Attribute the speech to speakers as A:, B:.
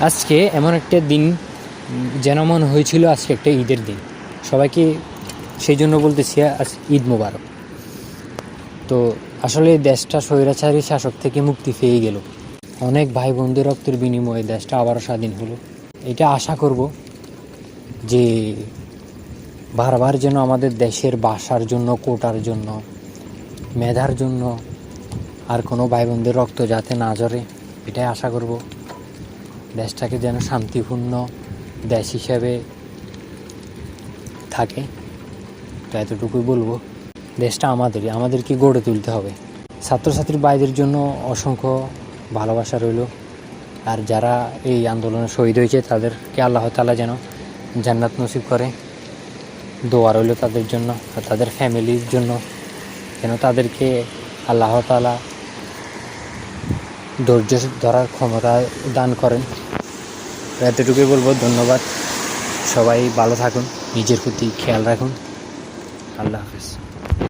A: আজকে এমন একটা দিন, যেন মনে হয়েছিল আজকে একটা ঈদের দিন। সবাইকে সেই জন্য বলতেছি আজ ঈদ মোবারক। তো আসলে দেশটা স্বৈরাচারী শাসক থেকে মুক্তি পেয়ে গেল। অনেক ভাই বন্ধু রক্তের বিনিময়ে দেশটা আবারও স্বাধীন হলো। এটা আশা করব যে বারবার যেন আমাদের দেশের বাসার জন্য, কোটার জন্য, মেধার জন্য আর কোনো ভাই বোনদের রক্ত যাতে না ঝরে, এটাই আশা করব। দেশটাকে যেন শান্তিপূর্ণ দেশ হিসাবে থাকে। তো এতটুকুই বলব। দেশটা আমাদেরই, আমাদেরকে গড়ে তুলতে হবে। ছাত্রছাত্রী ভাইদের জন্য অসংখ্য ভালোবাসা রইল। আর যারা এই আন্দোলনে শহীদ হয়েছে, তাদেরকে আল্লাহ তালা যেন জান্নাত নসিব করে। দোয়া রইল তাদের জন্য আর তাদের ফ্যামিলির জন্য। যেন তাদেরকে আল্লাহ তালা ধৈর্য ধরার ক্ষমতা দান করেন। এতটুকুই বলব ধন্যবাদ। সবাই ভালো থাকুন নিজের প্রতি খেয়াল রাখুন। আল্লাহ হাফিজ।